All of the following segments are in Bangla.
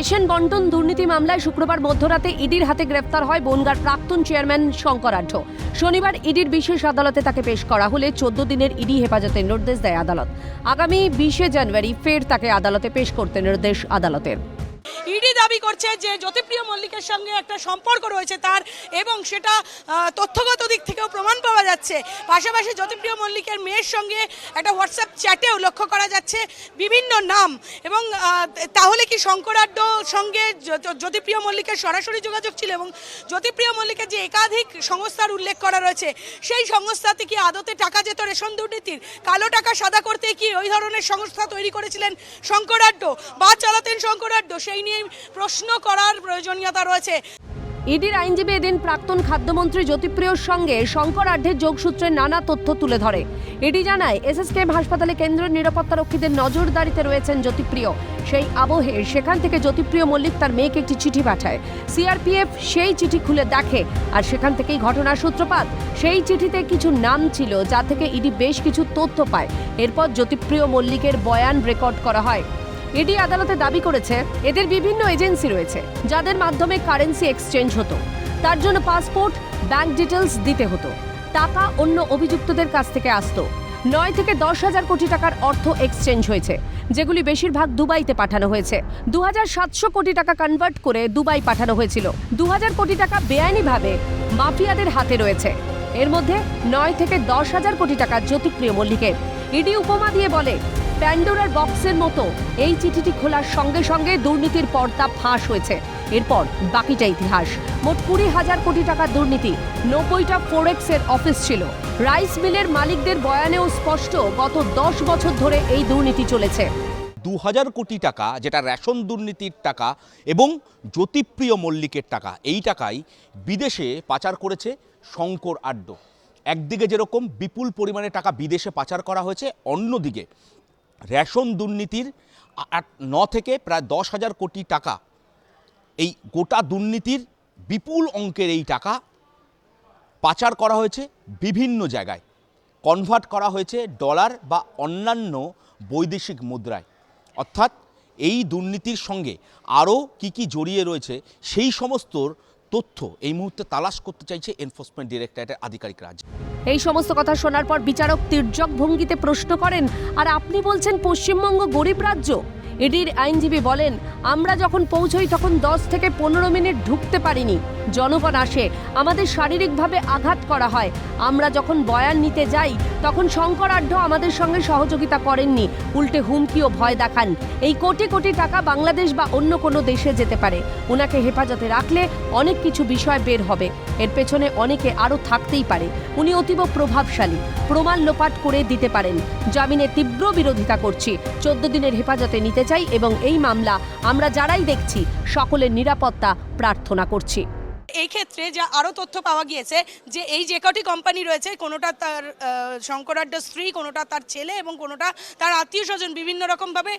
রেশন বন্টন দুর্নীতি মামলায় শুক্রবার মধ্যরাতে ইডির হাতে গ্রেপ্তার হয় বনগার প্রাক্তন চেয়ারম্যান শঙ্করাঢ্য শনিবার ইডির বিশেষ আদালতে তাকে পেশ করা হলে চোদ্দ দিনের ইডি হেফাজতের নির্দেশ দেয় আদালত। আগামী বিশে জানুয়ারি ফের তাকে আদালতে পেশ করতে নির্দেশ আদালতের। ইডি দাবি করছে যে জ্যোতিপ্রিয় মল্লিকের সঙ্গে একটা সম্পর্ক রয়েছে তার এবং সেটা তথ্যগত দিক থেকেও প্রমাণ পাওয়া যাচ্ছে। পাশাপাশি জ্যোতিপ্রিয় মল্লিকের মেয়ের সঙ্গে একটা হোয়াটসঅ্যাপ চ্যাটেও লক্ষ্য করা যাচ্ছে বিভিন্ন নাম এবং তাহলে কি শঙ্করাড্ড সঙ্গে জ্যোতিপ্রিয় মল্লিকের সরাসরি যোগাযোগ ছিল এবং জ্যোতিপ্রিয় মল্লিকের যে একাধিক সংস্থার উল্লেখ করা রয়েছে, সেই সংস্থাতে কি আদতে টাকা যেত রেশন দুর্নীতির? কালো টাকা সাদা করতে কি ওই ধরনের সংস্থা তৈরি করেছিলেন শঙ্করাড্য বা চালাতেন শঙ্করাড্য সেই নিয়ে প্রশ্ন করার প্রয়োজনীয়তা রয়েছে। ইডির আইনজীবী এদিন প্রাক্তন খাদ্যমন্ত্রী জ্যোতিপ্রিয়র সঙ্গে শঙ্কর আঢ্যের যোগসূত্রে নানা তথ্য তুলে ধরে। ইডি জানায়, এসএসকেএম হাসপাতালে কেন্দ্রীয় নিরাপত্তারক্ষীদের নজরদারিতে রয়েছেন জ্যোতিপ্রিয়। সেই আবহে সেখান থেকে জ্যোতিপ্রিয় মল্লিক তার মেয়েকে একটি চিঠি পাঠায়। সিআরপিএফ সেই চিঠি খুলে দেখে আর সেখান থেকেই ঘটনার সূত্রপাত। সেই চিঠিতে কিছু নাম ছিল, যা থেকে ইডি বেশ কিছু তথ্য পায়। এরপর জ্যোতিপ্রিয় মল্লিকের বয়ান রেকর্ড করা হয়। ইডি আদালতে দাবি করেছে, এদের বিভিন্ন এজেন্সি রয়েছে, যাদের মাধ্যমে কারেন্সি এক্সচেঞ্জ হতো। তার জন্য পাসপোর্ট, ব্যাংক ডিটেলস দিতে হতো। টাকা অন্য অভিযুক্তদের কাছ থেকে আসতো। নয় থেকে দশ হাজার কোটি টাকার অর্থ এক্সচেঞ্জ হয়েছে, যেগুলি বেশিরভাগ দুবাইতে পাঠানো হয়েছে। দু সাতশো কোটি টাকা কনভার্ট করে দুবাই পাঠানো হয়েছিল। দু হাজার কোটি টাকা বেআইনিভাবে মাফিয়াদের হাতে রয়েছে। এর মধ্যে নয় থেকে দশ হাজার কোটি টাকা জ্যোতিপ্রিয় মল্লিকের। ইডি উপমা দিয়ে বলে প্যান্ডোরার বক্সের মতো। এই চিঠিটি খোলার সঙ্গে সঙ্গে দুর্নীতির পর্দা ফাঁস হয়েছে। এরপর বাকিটা ইতিহাস। মোট কুড়ি হাজার কোটি টাকার দুর্নীতি। নব্বইটা ফোরেক্সের অফিস ছিল। রাইস মিলের মালিকদের বয়ানেও স্পষ্ট, গত দশ বছর ধরে এই দুর্নীতি চলেছে। দু হাজার কোটি টাকা, যেটা রেশন দুর্নীতির টাকা এবং জ্যোতিপ্রিয় মল্লিকের টাকা, এই টাকাই বিদেশে পাচার করেছে শঙ্কর আড্ড। একদিকে যেরকম বিপুল পরিমাণে টাকা বিদেশে পাচার করা হয়েছে, অন্যদিকে রেশন দুর্নীতির ন থেকে প্রায় দশ হাজার কোটি টাকা। এই গোটা দুর্নীতির বিপুল অঙ্কের এই টাকা পাচার করা হয়েছে বিভিন্ন জায়গায়। কনভার্ট করা হয়েছে ডলার বা অন্যান্য বৈদেশিক মুদ্রায়। অর্থাৎ এই দুর্নীতির সঙ্গে আরও কি কি জড়িয়ে রয়েছে সেই সমস্তর তথ্য এই মুহূর্তে তালাশ করতে চাইছে এনফোর্সমেন্ট ডিরেক্টরেটের আধিকারিকরা এই সমস্ত কথা শোনার পর বিচারক তির্যক ভঙ্গিতে প্রশ্ন করেন, আর আপনি বলছেন পশ্চিমবঙ্গ গরিব রাজ্য? ইডির আইনজীবী বলেন, আমরা যখন পৌঁছই তখন দশ থেকে পনেরো মিনিট ঢুকতে পারিনি। জনগণ আসে, আমাদের শারীরিকভাবে আঘাত করা হয়। আমরা যখন বয়ান নিতে যাই, তখন শঙ্কর আঢ্য আমাদের সঙ্গে সহযোগিতা করেননি। উল্টে হুমকি ও ভয় দেখান। এই কোটি কোটি টাকা বাংলাদেশ বা অন্য কোনো দেশে যেতে পারে। ওনাকে হেফাজতে রাখলে অনেক কিছু বিষয় বের হবে। এর পেছনে অনেকে আরও থাকতেই পারে। উনি অতীব প্রভাবশালী। প্রমাণ লোপাট করে দিতে পারেন। জামিনে তীব্র বিরোধিতা করছি। চোদ্দ দিনের হেফাজতে নিতে চাই এবং এই মামলা আমরা যারাই দেখছি, সকলের নিরাপত্তা প্রার্থনা করছি। এই ক্ষেত্রে যা আরও তথ্য পাওয়া গিয়েছে যে এই যে কটি কোম্পানি রয়েছে কোনোটা তার আহ, শঙ্করাড্ড স্ত্রী কোনোটা তার ছেলে এবং কোনোটা তার আত্মীয় স্বজন বিভিন্ন রকমভাবে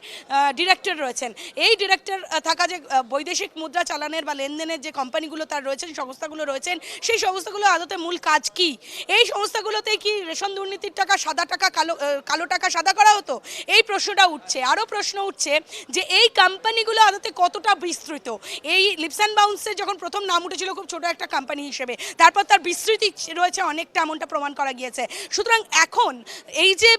ডিরেক্টর রয়েছেন। এই ডিরেক্টর থাকা যে বৈদেশিক মুদ্রা চালানের বা লেনদেনের যে কোম্পানিগুলো তার রয়েছেন সংস্থাগুলো রয়েছেন সেই সংস্থাগুলো আদতে মূল কাজ কি? এই সংস্থাগুলোতে কি রেশন দুর্নীতির টাকা সাদা টাকা কালো কালো টাকা সাদা করা হতো? এই প্রশ্নটা উঠছে। আরও প্রশ্ন উঠছে যে এই কোম্পানিগুলো আদতে কতটা বিস্তৃত? এই লিপস অ্যান্ড বাউন্সের যখন প্রথম নাম উঠেছিল খুব ছোট একটা কোম্পানি হিসেবে। তারপর তার বিস্তৃতি রয়েছে অনেকটা, এমনটা প্রমাণ করা গিয়েছে। সুতরাং এখন এই যে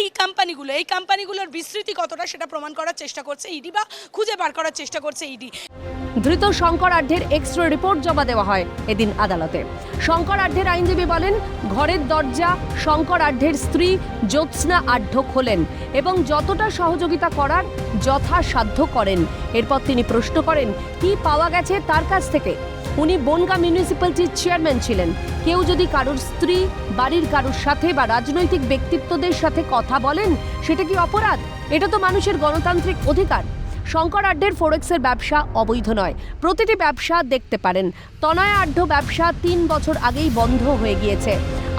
এই কোম্পানিগুলো এই কোম্পানিগুলোর বিস্তৃতি কতটা সেটা প্রমাণ করার চেষ্টা করছে ইডি বা খুঁজে বার করার চেষ্টা করছে ইডি ধৃত শঙ্কর আঢ্যের এক্সরে রিপোর্ট জমা দেওয়া হয় এদিন আদালতে। শঙ্কর আঢ্যের আইনজীবী বলেন, ঘরের দরজা, শঙ্কর আঢ্যের স্ত্রী জ্যোৎস্না আঢ্য খোলেন এবং যতটা সহযোগিতা করার যথাসাধ্য করেন। এরপর তিনি প্রশ্ন করেন, কি পাওয়া গেছে তার কাছ থেকে? উনি বনগাঁ মিউনিসিপ্যালিটির চেয়ারম্যান ছিলেন। কেউ যদি কারোর স্ত্রী, বাড়ির কারোর সাথে বা রাজনৈতিক ব্যক্তিত্বদের সাথে কথা বলেন, সেটা কি অপরাধ? এটা তো মানুষের গণতান্ত্রিক অধিকার। শঙ্কর আড্ডের ফোরেক্সের ব্যবসা অবৈধ নয়। প্রতিটি ব্যবসা দেখতে পারেন। তনয় আড্ড ব্যবসা তিন বছর আগেই বন্ধ হয়ে গিয়েছে।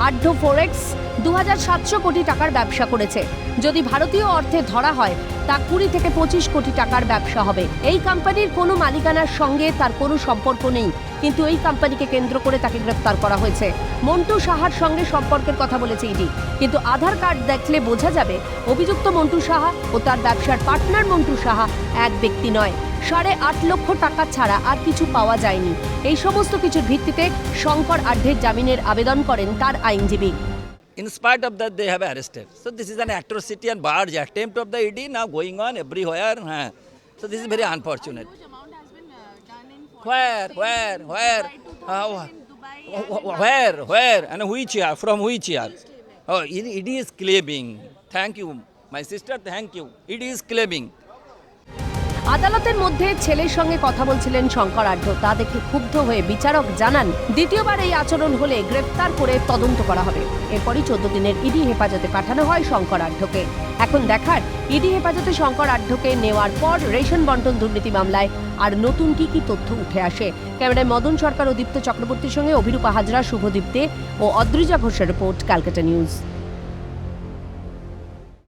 আড্ড ফোরেক্স দু কোটি টাকার ব্যবসা করেছে। যদি ভারতীয় অর্থে ধরা হয়, তা কুড়ি থেকে পঁচিশ কোটি টাকার ব্যবসা হবে। এই কোম্পানির কোনো মালিকানার সঙ্গে তার কোনো সম্পর্ক নেই। কিন্তু এই কোম্পানিকে কেন্দ্র করে তাকে গ্রেপ্তার করা হয়েছে। মন্টু সাহার সঙ্গে সম্পর্কের কথা বলেছে ইডি। কিন্তু আধার কার্ড দেখলে বোঝা যাবে, অভিযুক্ত মন্টু সাহা ও তার ব্যবসার পার্টনার মন্টু সাহা এক ব্যক্তি নয়। সাড়ে আট লক্ষ টাকা ছাড়া আর কিছু পাওয়া যায়নি এই সমস্ত কিছুর ভিত্তিতে শঙ্কর আঢ্যের জামিনের আবেদন করেন তার আইনজীবী In spite of that, they have arrested. So this is an atrocity and barge attempt of the ED now going on everywhere. So this is very unfortunate. Where, where, where, uh, wh- wh- where, where, and which year, from which year? Oh, it is claiming. Thank you, my sister, thank you. It is claiming. আদালতের মধ্যে ছেলের সঙ্গে কথা বলছিলেন শঙ্কর আঢ্য তা দেখে ক্ষুব্ধ হয়ে বিচারক জানান, দ্বিতীয়বার এই আচরণ হলে গ্রেফতার করে তদন্ত করা হবে। এরপরই চোদ্দ দিনের ইডি হেফাজতে পাঠানো হয় শঙ্কর আঢ্যকে এখন দেখার, ইডি হেফাজতে শঙ্কর আঢ্যকে নেওয়ার পর রেশন বন্টন দুর্নীতি মামলায় আর নতুন কি কি তথ্য উঠে আসে? ক্যামেরায় মদন সরকার ও দীপ্ত চক্রবর্তীর সঙ্গে অভিরূপা হাজরা, শুভদীপ দে ও অদ্রিজা ঘোষের রিপোর্ট, ক্যালকাটা নিউজ।